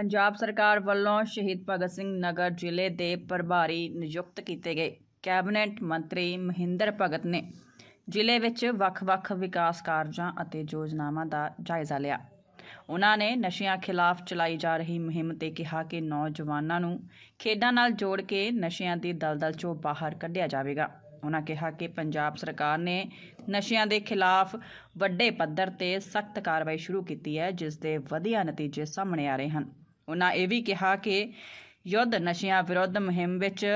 ਪੰਜਾਬ ਸਰਕਾਰ ਵੱਲੋਂ ਸ਼ਹੀਦ ਭਗਤ ਸਿੰਘ ਨਗਰ ਜ਼ਿਲ੍ਹੇ ਦੇ ਪ੍ਰਭਾਰੀ ਨਿਯੁਕਤ ਕੀਤੇ ਗਏ। ਕੈਬਨਿਟ ਮੰਤਰੀ ਮਹਿੰਦਰ ਭਗਤ ਨੇ ਜ਼ਿਲ੍ਹੇ ਵਿੱਚ ਵੱਖ-ਵੱਖ ਵਿਕਾਸ ਕਾਰਜਾਂ ਅਤੇ ਯੋਜਨਾਵਾਂ ਦਾ ਜਾਇਜ਼ਾ ਲਿਆ। ਉਹਨਾਂ ਨੇ ਨਸ਼ਿਆਂ ਖਿਲਾਫ ਚਲਾਈ ਜਾ ਰਹੀ ਮੁਹਿੰਮ ਤੇ ਕਿਹਾ ਕਿ ਨੌਜਵਾਨਾਂ ਨੂੰ ਖੇਡਾਂ ਨਾਲ ਜੋੜ ਕੇ ਨਸ਼ਿਆਂ ਦੀ ਦਲਦਲ ਚੋਂ ਬਾਹਰ ਕੱਢਿਆ ਜਾਵੇਗਾ। ਉਹਨਾਂ ਕਿਹਾ ਕਿ ਪੰਜਾਬ ਸਰਕਾਰ ਨੇ ਨਸ਼ਿਆਂ ਦੇ ਖਿਲਾਫ ਵੱਡੇ ਪੱਧਰ ਤੇ ਸਖਤ ਕਾਰਵਾਈ ਸ਼ੁਰੂ ਕੀਤੀ ਹੈ, ਜਿਸ ਦੇ ਵਧੀਆ ਨਤੀਜੇ ਸਾਹਮਣੇ ਆ ਰਹੇ ਹਨ। ਉਹਨਾਂ ਇਹ ਵੀ ਕਿਹਾ ਕਿ ਯੁੱਧ ਨਸ਼ਿਆਂ ਵਿਰੁੱਧ ਮੁਹਿੰਮ ਵਿੱਚ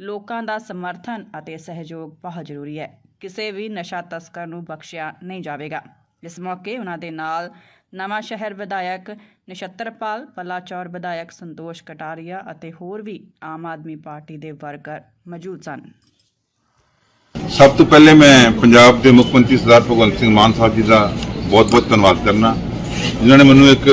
ਲੋਕਾਂ ਦਾ ਸਮਰਥਨ ਅਤੇ ਸਹਿਯੋਗ ਬਹੁਤ ਜ਼ਰੂਰੀ ਹੈ। ਕਿਸੇ ਵੀ ਨਸ਼ਾ ਤਸਕਰ ਨੂੰ ਬਖਸ਼ਿਆ ਨਹੀਂ ਜਾਵੇਗਾ। ਇਸ ਮੌਕੇ ਉਹਨਾਂ ਦੇ ਨਾਲ ਨਵਾਂ ਸ਼ਹਿਰ ਵਿਧਾਇਕ ਨਛੱਤਰਪਾਲ ਪਲਾਚੌਰ ਵਿਧਾਇਕ ਸੰਤੋਸ਼ ਕਟਾਰੀਆ ਅਤੇ ਹੋਰ ਵੀ ਆਮ ਆਦਮੀ ਪਾਰਟੀ ਦੇ ਵਰਕਰ ਮੌਜੂਦ ਸਨ। ਸਭ ਤੋਂ ਪਹਿਲੇ ਮੈਂ ਪੰਜਾਬ ਦੇ ਮੁੱਖ ਮੰਤਰੀ ਸਰਦਾਰ ਭਗਵੰਤ ਸਿੰਘ ਮਾਨ ਸਾਹਿਬ ਜੀ ਦਾ ਬਹੁਤ-ਬਹੁਤ ਧੰਨਵਾਦ ਕਰਨਾ। ਜਿਨ੍ਹਾਂ ਨੇ ਮੈਨੂੰ ਇੱਕ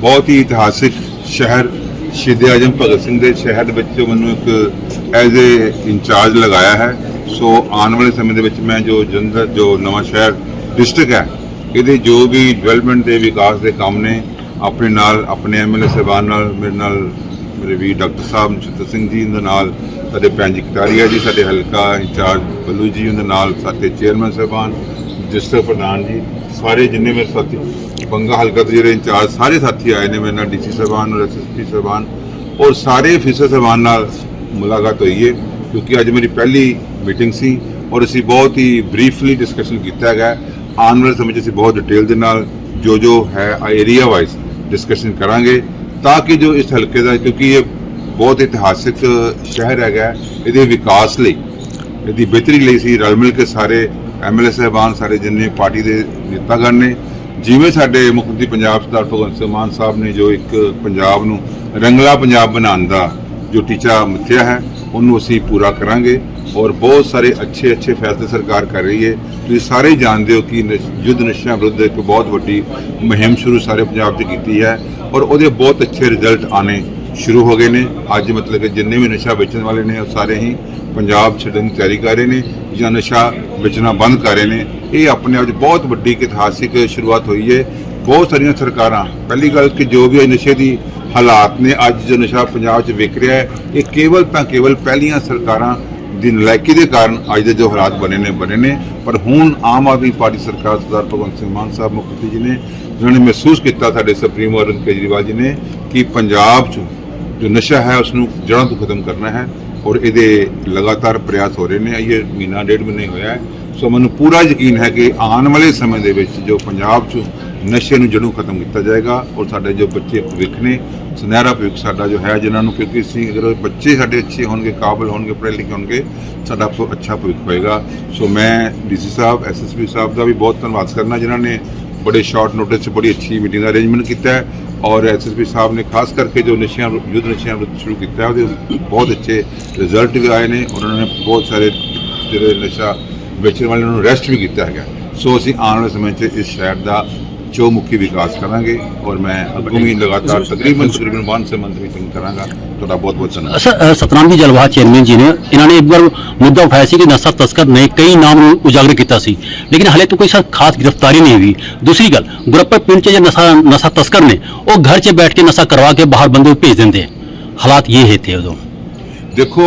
ਬਹੁਤ ਹੀ ਇਤਿਹਾਸਿਕ ਸ਼ਹਿਰ ਸ਼ਹੀਦ ਆਜਮ ਭਗਤ ਸਿੰਘ ਦੇ ਸ਼ਹਿਰ ਦੇ ਵਿੱਚ ਮੈਨੂੰ ਇੱਕ ਐਜ਼ ਏ ਇੰਚਾਰਜ ਲਗਾਇਆ ਹੈ। ਸੋ ਆਉਣ ਵਾਲੇ ਸਮੇਂ ਦੇ ਵਿੱਚ ਮੈਂ ਜੋ ਜਲੰਧਰ, ਜੋ ਨਵਾਂ ਸ਼ਹਿਰ ਡਿਸਟ੍ਰਿਕਟ ਹੈ, ਇਹਦੇ ਜੋ ਵੀ ਡਿਵੈਲਪਮੈਂਟ ਦੇ ਵਿਕਾਸ ਦੇ ਕੰਮ ਨੇ, ਆਪਣੇ ਨਾਲ, ਆਪਣੇ ਐਮਐਲਏ ਸਾਹਿਬਾਨ ਨਾਲ, ਮੇਰੇ ਨਾਲ, ਮੇਰੇ ਵੀ ਡਾਕਟਰ ਸਾਹਿਬ ਨਛੱਤਰ ਸਿੰਘ ਜੀ ਦੇ ਨਾਲ, ਸਾਡੇ ਭੈਣ ਜੀ ਕਟਾਰੀਆ ਜੀ, ਸਾਡੇ ਹਲਕਾ ਇੰਚਾਰਜ ਬੱਲੂ ਜੀ ਉਹਦੇ ਨਾਲ, ਸਾਡੇ ਚੇਅਰਮੈਨ ਸਾਹਿਬਾਨ ਡਿਸਟ੍ਰਿਕਟ ਪ੍ਰਧਾਨ ਜੀ ਸਾਰੇ ਜਿੰਨੇ ਮੇਰੇ ਸਾਥੀ ਬੰਗਾ ਹਲਕਾ ਦੇ ਜਿਹੜੇ ਇੰਚਾਰਜ, ਸਾਰੇ ਸਾਥੀ ਆਏ ਨੇ ਮੇਰੇ ਨਾਲ, ਡੀਸੀ ਸਾਹਿਬਾਨ, ਔਰ ਐਸਐਸਪੀ ਸਾਹਿਬਾਨ, ਔਰ ਸਾਰੇ ਅਫੀਸਰ ਸਾਹਿਬਾਨ ਨਾਲ ਮੁਲਾਕਾਤ ਹੋਈ ਹੈ ਕਿਉਂਕਿ ਅੱਜ ਮੇਰੀ ਪਹਿਲੀ ਮੀਟਿੰਗ ਸੀ, ਔਰ ਅਸੀਂ ਬਹੁਤ ਹੀ ਬਰੀਫਲੀ ਡਿਸਕਸ਼ਨ ਕੀਤਾ ਹੈਗਾ। ਆਉਣ ਵਾਲੇ ਸਮੇਂ 'ਚ ਅਸੀਂ ਬਹੁਤ ਡਿਟੇਲ ਦੇ ਨਾਲ ਜੋ ਜੋ ਹੈ ਏਰੀਆ ਵਾਈਜ਼ ਡਿਸਕਸ਼ਨ ਕਰਾਂਗੇ, ਤਾਂ ਕਿ ਜੋ ਇਸ ਹਲਕੇ ਦਾ, ਕਿਉਂਕਿ ਇਹ ਬਹੁਤ ਇਤਿਹਾਸਿਕ ਸ਼ਹਿਰ ਹੈਗਾ, ਇਹਦੇ ਵਿਕਾਸ ਲਈ, ਇਹਦੀ ਬਿਹਤਰੀ ਲਈ ਸੀ ਰਲ ਮਿਲ ਕੇ ਸਾਰੇ ਐਮਐਲਏ ਸਾਹਿਬਾਨ ਸਾਰੇ ਜਿੰਨੇ ਪਾਰਟੀ ਦੇ ਨੇਤਾਗਣ ਨੇ, ਜਿਵੇਂ ਸਾਡੇ ਮੁੱਖ ਮੰਤਰੀ ਪੰਜਾਬ ਸਰਦਾਰ ਭਗਵੰਤ ਸਿੰਘ ਮਾਨ ਸਾਹਿਬ ਨੇ ਜੋ ਇੱਕ ਪੰਜਾਬ ਨੂੰ ਰੰਗਲਾ ਪੰਜਾਬ ਬਣਾਉਣ ਦਾ ਜੋ ਟੀਚਾ ਮਿੱਥਿਆ ਹੈ, ਉਹਨੂੰ ਅਸੀਂ ਪੂਰਾ ਕਰਾਂਗੇ ਔਰ ਬਹੁਤ ਸਾਰੇ ਅੱਛੇ ਅੱਛੇ ਫੈਸਲੇ ਸਰਕਾਰ ਕਰ ਰਹੀ ਹੈ। ਤੁਸੀਂ ਸਾਰੇ ਜਾਣਦੇ ਹੋ ਕਿ ਨਸ਼- ਯੁੱਧ ਨਸ਼ਿਆਂ ਵਿਰੁੱਧ ਇੱਕ ਬਹੁਤ ਵੱਡੀ ਮੁਹਿੰਮ ਸ਼ੁਰੂ ਸਾਰੇ ਪੰਜਾਬ 'ਚ ਕੀਤੀ ਹੈ ਔਰ ਉਹਦੇ ਬਹੁਤ ਅੱਛੇ ਰਿਜ਼ਲਟ ਆਣੇ ਸ਼ੁਰੂ ਹੋ ਗਏ ਨੇ। ਅੱਜ ਮਤਲਬ ਕਿ ਜਿੰਨੇ ਵੀ ਨਸ਼ਾ ਵੇਚਣ ਵਾਲੇ ਨੇ, ਉਹ ਸਾਰੇ ਹੀ ਪੰਜਾਬ ਛੱਡਣ ਦੀ ਤਿਆਰੀ ਕਰ ਰਹੇ ਨੇ ਜਾਂ ਨਸ਼ਾ ਵੇਚਣਾ ਬੰਦ ਕਰ ਰਹੇ ਨੇ। ਇਹ ਆਪਣੇ ਆਪ 'ਚ ਬਹੁਤ ਵੱਡੀ ਇਤਿਹਾਸਿਕ ਸ਼ੁਰੂਆਤ ਹੋਈ ਹੈ ਬਹੁਤ ਸਾਰੀਆਂ ਸਰਕਾਰਾਂ, ਪਹਿਲੀ ਗੱਲ ਕਿ ਜੋ ਵੀ ਇਹ ਨਸ਼ੇ ਦੀ ਹਾਲਾਤ ਨੇ, ਅੱਜ ਜੋ ਨਸ਼ਾ ਪੰਜਾਬ 'ਚ ਵਿਕ ਰਿਹਾ ਹੈ ਇਹ ਕੇਵਲ ਤਾਂ ਕੇਵਲ ਪਹਿਲੀਆਂ ਸਰਕਾਰਾਂ ਦੀ ਨਲਾਇਕੀ ਦੇ ਕਾਰਨ ਅੱਜ ਦੇ ਜੋ ਹਾਲਾਤ ਬਣੇ ਨੇ ਬਣੇ ਨੇ। ਪਰ ਹੁਣ ਆਮ ਆਦਮੀ ਪਾਰਟੀ ਸਰਕਾਰ ਸਰਦਾਰ ਭਗਵੰਤ ਸਿੰਘ ਮਾਨ ਸਾਹਿਬ, ਮੁੱਖ ਮੰਤਰੀ ਜੀ ਨੇ, ਜਿਨ੍ਹਾਂ ਨੇ ਮਹਿਸੂਸ ਕੀਤਾ ਸਾਡੇ ਸੁਪਰੀਮੋ ਅਰਵਿੰਦ ਕੇਜਰੀਵਾਲ ਜੀ ਨੇ, ਕਿ ਪੰਜਾਬ 'ਚ ਜੋ ਨਸ਼ਾ ਹੈ ਉਸ ਨੂੰ ਜੜ੍ਹਾਂ ਤੋਂ ਖਤਮ ਕਰਨਾ ਹੈ ਔਰ ਇਹਦੇ ਲਗਾਤਾਰ ਪ੍ਰਯਾਸ ਹੋ ਰਹੇ ਨੇ। ਇਹ ਮਹੀਨਾ ਡੇਢ ਮਹੀਨੇ ਹੋਇਆ ਹੈ। ਸੋ ਮੈਨੂੰ ਪੂਰਾ ਯਕੀਨ ਹੈ ਕਿ ਆਉਣ ਵਾਲੇ ਸਮੇਂ ਦੇ ਵਿੱਚ ਜੋ ਪੰਜਾਬ 'ਚ ਨਸ਼ੇ ਨੂੰ ਜੜੋਂ ਖਤਮ ਕੀਤਾ ਜਾਏਗਾ ਔਰ ਸਾਡੇ ਜੋ ਬੱਚੇ ਭਵਿੱਖ ਨੇ, ਸੁਨਹਿਰਾ ਭਵਿੱਖ ਸਾਡਾ ਜੋ ਹੈ, ਜਿਨ੍ਹਾਂ ਨੂੰ ਕਿਉਂਕਿ ਅਸੀਂ ਅਗਰ ਬੱਚੇ ਸਾਡੇ ਅੱਛੇ ਹੋਣਗੇ, ਕਾਬਲ ਹੋਣਗੇ ਪੜ੍ਹੇ ਲਿਖੇ ਹੋਣਗੇ, ਸਾਡਾ ਭ- ਅੱਛਾ ਭਵਿੱਖ ਹੋਏਗਾ। ਸੋ ਮੈਂ ਡੀਸੀ ਸਾਹਿਬ ਐਸਐਸਪੀ ਸਾਹਿਬ ਦਾ ਵੀ ਬਹੁਤ ਧੰਨਵਾਦ ਕਰਨਾ, ਜਿਨ੍ਹਾਂ ਨੇ ਬੜੇ ਸ਼ਾਰਟ ਨੋਟਿਸ 'ਚ ਬੜੀ ਅੱਛੀ ਮੀਟਿੰਗ ਦਾ ਅਰੇਂਜਮੈਂਟ ਕੀਤਾ ਹੈ ਔਰ ਐਸਐਸਪੀ ਸਾਹਿਬ ਨੇ ਖਾਸ ਕਰਕੇ ਜੋ ਨਸ਼ਿਆਂ ਯੁੱਧ ਨਸ਼ਿਆਂ ਵਿਰੁੱਧ ਸ਼ੁਰੂ ਕੀਤਾ ਉਹਦੇ ਬਹੁਤ ਅੱਛੇ ਰਿਜ਼ਲਟ ਵੀ ਆਏ ਨੇ, ਉਹਨਾਂ ਨੇ ਬਹੁਤ ਸਾਰੇ ਜਿਹੜੇ ਨਸ਼ਾ ਵੇਚਣ ਵਾਲਿਆਂ ਨੂੰ ਅਰੈਸਟ ਵੀ ਕੀਤਾ ਹੈਗਾ। ਸੋ ਅਸੀਂ ਆਉਣ ਵਾਲੇ ਸਮੇਂ 'ਚ ਇਸ ਸ਼ਹਿਰ ਦਾ ਚੌਮੁਖੀ ਵਿਕਾਸ ਕਰਾਂਗੇ ਔਰ ਮੈਂ ਅੱਗੋਂ ਵੀ ਲਗਾਤਾਰ ਤਕਰੀਬਨ ਤਕਰੀਬਨ 1 ਸੇ ਮੰਥ ਮੀਟਿੰਗ ਕਰਾਂਗਾ। ਤੁਹਾਡਾ ਬਹੁਤ ਬਹੁਤ ਧੰਨਵਾਦ। ਸਤਨਾਮ ਜੀ ਜਲਵਾਹ ਚੇਅਰਮੈਨ ਜੀ ਨੇ ਇਹਨਾਂ ਨੇ ਇੱਕ ਵਾਰ ਮੁੱਦਾ ਉਠਾਇਆ ਸੀ ਕਿ ਨਸ਼ਾ ਤਸਕਰ ਨੇ ਕਈ ਨਾਮ ਨੂੰ ਉਜਾਗਰ ਕੀਤਾ ਸੀ ਲੇਕਿਨ ਹਲੇ ਤੋਂ ਕੋਈ ਖਾਸ ਗ੍ਰਿਫਤਾਰੀ ਨਹੀਂ ਹੋਈ। ਦੂਸਰੀ ਗੱਲ ਗੁਰਪਰ ਪਿੰਡ 'ਚ ਜੇ ਨਸ਼ਾ ਨਸ਼ਾ ਤਸਕਰ ਨੇ ਉਹ ਘਰ 'ਚ ਬੈਠ ਕੇ ਨਸ਼ਾ ਕਰਵਾ ਕੇ ਬਾਹਰ ਬੰਦੇ ਭੇਜ ਦਿੰਦੇ। ਹਾਲਾਤ ਇਹ ਹੈ ਥੇ ਉਦੋਂ। ਦੇਖੋ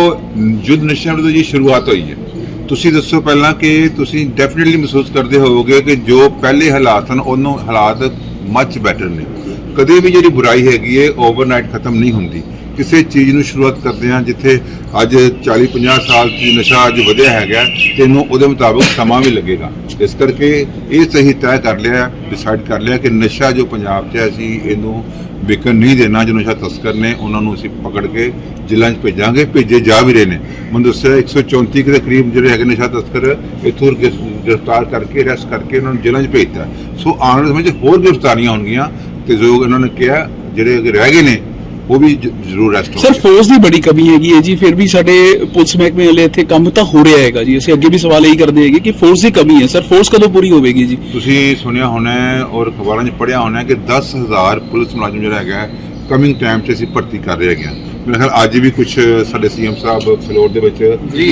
ਯੁੱਧ ਨਸ਼ਿਆਂ ਜੀ ਸ਼ੁਰੂਆਤ ਹੋਈ ਹੈ। ਤੁਸੀਂ ਦੱਸੋ ਪਹਿਲਾਂ ਕਿ ਤੁਸੀਂ ਡੈਫੀਨਿਟਲੀ ਮਹਿਸੂਸ ਕਰਦੇ ਹੋਵੋਗੇ ਕਿ ਜੋ ਪਹਿਲੇ ਹਾਲਾਤ ਹਨ, ਉਹਨੂੰ ਹਾਲਾਤ ਮੱਚ ਬੈਟਰ ਨੇ। ਕਦੇ ਵੀ ਜਿਹੜੀ ਬੁਰਾਈ ਹੈਗੀ ਹੈ ਓਵਰਨਾਈਟ ਖਤਮ ਨਹੀਂ ਹੁੰਦੀ। ਕਿਸੇ ਚੀਜ਼ ਨੂੰ ਸ਼ੁਰੂਆਤ ਕਰਦੇ ਹਾਂ ਜਿੱਥੇ ਅੱਜ 40 50 ਸਾਲ ਦੀ ਨਸ਼ਾ ਅੱਜ ਵਧਿਆ ਹੈਗਾ ਤੇ ਇਹਨੂੰ ਉਹਦੇ ਮੁਤਾਬਕ ਸਮਾਂ ਵੀ ਲੱਗੇਗਾ। ਇਸ ਕਰਕੇ ਇਹ ਸਹੀ ਤੈਅ ਕਰ ਲਿਆ ਡਿਸਾਈਡ ਕਰ ਲਿਆ ਕਿ ਨਸ਼ਾ ਜੋ ਪੰਜਾਬ 'ਚ ਹੈ, ਅਸੀਂ ਇਹਨੂੰ ਵਿਕਣ ਨਹੀਂ ਦੇਣਾ। ਜੋ ਨਸ਼ਾ ਤਸਕਰ ਨੇ, ਉਹਨਾਂ ਨੂੰ ਅਸੀਂ ਪਕੜ ਕੇ ਜ਼ਿਲ੍ਹਾ 'ਚ ਭੇਜਾਂਗੇ। ਭੇਜੇ ਜਾ ਵੀ ਰਹੇ ਨੇ। ਮੈਨੂੰ ਦੱਸਿਆ 134 ਦੇ ਕਰੀਬ ਜਿਹੜੇ ਹੈਗੇ ਨਸ਼ਾ ਤਸਕਰ, ਇੱਥੋਂ ਗਿਰ- ਗ੍ਰਿਫਤਾਰ ਕਰਕੇ ਅਰੈਸਟ ਕਰਕੇ ਉਹਨਾਂ ਨੂੰ ਜ਼ਿਲ੍ਹਾ 'ਚ ਭੇਜਤਾ। ਸੋ ਆਉਣ ਵਾਲੇ ਸਮੇਂ 'ਚ ਹੋਰ ਗ੍ਰਿਫਤਾਰੀਆਂ ਹੋਣਗੀਆਂ ਤੇ ਜੋ ਇਹਨਾਂ ਨੇ ਕਿਹਾ ਜਿਹੜੇ ਅਗਰ ਰਹਿ ਗਏ ਨੇ ਉਹ ਵੀ ਜ਼ਰੂਰ ਅਰੈਸਟ ਸਰ ਫੋਰਸ ਦੀ ਬੜੀ ਕਮੀ ਹੈਗੀ ਹੈ ਜੀ ਫਿਰ ਵੀ ਸਾਡੇ ਪੁਲਿਸ ਮਹਿਕਮੇ ਵਾਲੇ ਇੱਥੇ ਕੰਮ ਤਾਂ ਹੋ ਰਿਹਾ ਹੈਗਾ ਜੀ। ਅਸੀਂ ਅੱਗੇ ਵੀ ਸਵਾਲ ਇਹੀ ਕਰਦੇ ਹੈਗੇ ਕਿ ਫੋਰਸ ਦੀ ਕਮੀ ਹੈ। ਸਰ ਫੋਰਸ ਕਦੋਂ ਪੂਰੀ ਹੋਵੇਗੀ ਜੀ? ਤੁਸੀਂ ਸੁਣਿਆ ਹੋਣਾ ਹੈ ਔਰ ਅਖਬਾਰਾਂ 'ਚ ਪੜ੍ਹਿਆ ਹੋਣਾ ਹੈ ਕਿ 10000 ਪੁਲਿਸ ਮੁਲਾਜ਼ਮ ਜਿਹੜਾ ਹੈਗਾ ਕਮਿੰਗ ਟਾਈਮ 'ਚ ਅਸੀਂ ਭਰਤੀ ਕਰ ਰਹੇ ਹੈਗੇ ਹਾਂ। ਮੇਰੇ ਖਿਆਲ ਅੱਜ ਵੀ ਕੁਝ ਸਾਡੇ ਸੀਐਮ ਸਾਹਿਬ ਫਲੋਰ ਦੇ ਵਿੱਚ ਜੀ,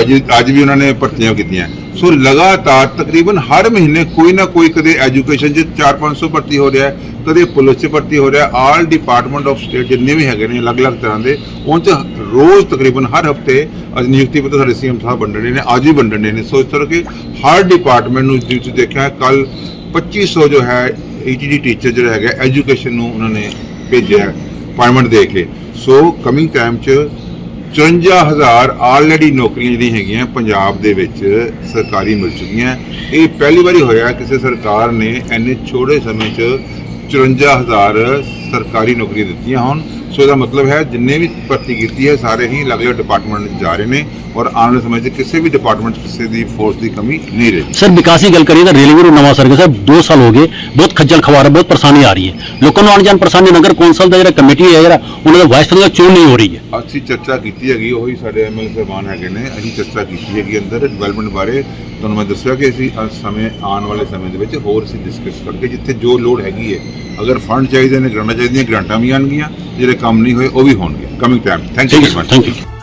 ਅੱਜ ਅੱਜ ਵੀ ਉਹਨਾਂ ਨੇ ਭਰਤੀਆਂ ਕੀਤੀਆਂ। ਸੋ ਲਗਾਤਾਰ ਤਕਰੀਬਨ ਹਰ ਮਹੀਨੇ ਕੋਈ ਨਾ ਕੋਈ ਕਦੇ ਐਜੂਕੇਸ਼ਨ 'ਚ 4-500 ਭਰਤੀ ਹੋ ਰਿਹਾ ਕਦੇ ਪੁਲਿਸ 'ਚ ਭਰਤੀ ਹੋ ਰਿਹਾ। ਆਲ ਡਿਪਾਰਟਮੈਂਟ ਆਫ ਸਟੇਟ ਜਿੰਨੇ ਵੀ ਹੈਗੇ ਨੇ ਅਲੱਗ-ਅਲੱਗ ਤਰ੍ਹਾਂ ਦੇ ਉਹਨਾਂ 'ਚ ਰੋਜ਼ ਤਕਰੀਬਨ ਹਰ ਹਫ਼ਤੇ ਅੱਜ ਨਿਯੁਕਤੀ ਪੱਤਰ ਸਾਡੇ ਸੀਐਮ ਸਾਹਿਬ ਵੰਡਣੇ ਨੇ ਅੱਜ ਵੀ ਵੰਡਣੇ ਨੇ। ਸੋ ਇਸ ਤਰ੍ਹਾਂ ਕਿ ਹਰ ਡਿਪਾਰਟਮੈਂਟ ਨੂੰ ਤੁਸੀਂ ਦੇਖਿਆ ਕੱਲ 2500 ਜੋ ਹੈ ਈਟੀਡੀ ਟੀਚਰ ਜਿਹੜਾ ਹੈਗਾ ਐਜੂਕੇਸ਼ਨ ਨੂੰ ਉਹਨਾਂ ਨੇ ਭੇਜਿਆ। ਅਪਾਇੰਟਮੈਂਟ ਦੇ ਕੇ ਸੋ ਕਮਿੰਗ ਟਾਈਮ 'ਚ 54000 ਆਲਰੇਡੀ ਨੌਕਰੀਆਂ ਜਿਹੜੀਆਂ ਹੈਗੀਆਂ ਪੰਜਾਬ ਦੇ ਵਿੱਚ ਸਰਕਾਰੀ ਮਿਲ ਚੁੱਕੀਆਂ। ਇਹ ਪਹਿਲੀ ਵਾਰੀ ਹੋਇਆ ਕਿਸੇ ਸਰਕਾਰ ਨੇ ਇੰਨੇ ਛੋੜੇ ਸਮੇਂ 'ਚ 54000 ਸਰਕਾਰੀ ਨੌਕਰੀਆਂ ਦਿੱਤੀਆਂ ਹੋਣ। ਸੋ ਇਹਦਾ ਮਤਲਬ ਹੈ ਜਿੰਨੇ ਵੀ ਭਰਤੀ ਕੀਤੀ ਹੈ ਸਾਰੇ ਹੀ ਅਲੱਗ-ਅਲੱਗ ਡਿਪਾਰਟਮੈਂਟ ਜਾ ਰਹੇ ਨੇ ਔਰ ਆਉਣ ਵਾਲੇ ਸਮੇਂ 'ਚ ਕਿਸੇ ਵੀ ਡਿਪਾਰਟਮੈਂਟ ਕਿਸੇ ਦੀ ਫੋਰਸ ਦੀ ਕਮੀ ਨਹੀਂ ਰਹੇਗੀ। ਸਰ ਵਿਕਾਸ ਦੀ ਗੱਲ ਕਰੀਏ ਤਾਂ ਰੇਲਵੇ ਨੂੰ ਨਵਾਂ ਸਰਕਲ ਸਰ 2 ਸਾਲ ਹੋ ਗਏ ਬਹੁਤ ਖੱਜਲ ਖਵਾਰ ਹੈ ਬਹੁਤ ਪਰੇਸ਼ਾਨੀ ਆ ਰਹੀ ਹੈ। ਲੋਕਾਂ ਨੂੰ ਆਉਣ ਜਾਣ ਪਰੇਸ਼ਾਨੀ ਨਗਰ ਕੌਂਸਲ ਦਾ ਜਿਹੜਾ ਕਮੇਟੀ ਹੈ ਜਿਹੜਾ ਉਹਨਾਂ ਦਾ ਵਾਈਸ ਪ੍ਰੈਜ਼ੀਡੈਂਟ ਚੋਣ ਨਹੀਂ ਹੋ ਰਹੀ ਹੈ। ਅਸੀਂ ਚਰਚਾ ਕੀਤੀ ਹੈਗੀ ਉਹੀ ਸਾਡੇ ਐਮਐਲ ਸਾਹਿਬਾਨ ਹੈਗੇ ਨੇ ਅਸੀਂ ਚਰਚਾ ਕੀਤੀ ਹੈਗੀ ਅੰਦਰ ਡਿਵੈਲਪਮੈਂਟ ਬਾਰੇ। ਤੁਹਾਨੂੰ ਮੈਂ ਦੱਸਿਆ ਕਿ ਅਸੀਂ ਅੱਜ ਸਮੇਂ ਆਉਣ ਵਾਲੇ ਸਮੇਂ ਦੇ ਵਿੱਚ ਹੋਰ ਅਸੀਂ ਡਿਸਕਸ ਕਰਕੇ ਜਿੱਥੇ ਜੋ ਲੋੜ ਹੈਗੀ ਹੈ। ਅਗਰ ਫੰਡ ਚਾਹੀਦੇ ਨੇ ਗ੍ਰਾਂਟਾਂ ਚਾਹੀਦੀਆਂ ਗ੍ਰਾਂਟਾਂ ਵੀ ਆਉਣਗੀਆਂ ਜਿਹੜੇ ਕੰਮ ਨਹੀਂ ਹੋਏ ਉਹ ਵੀ ਹੋਣਗੇ coming time thank you very much thank you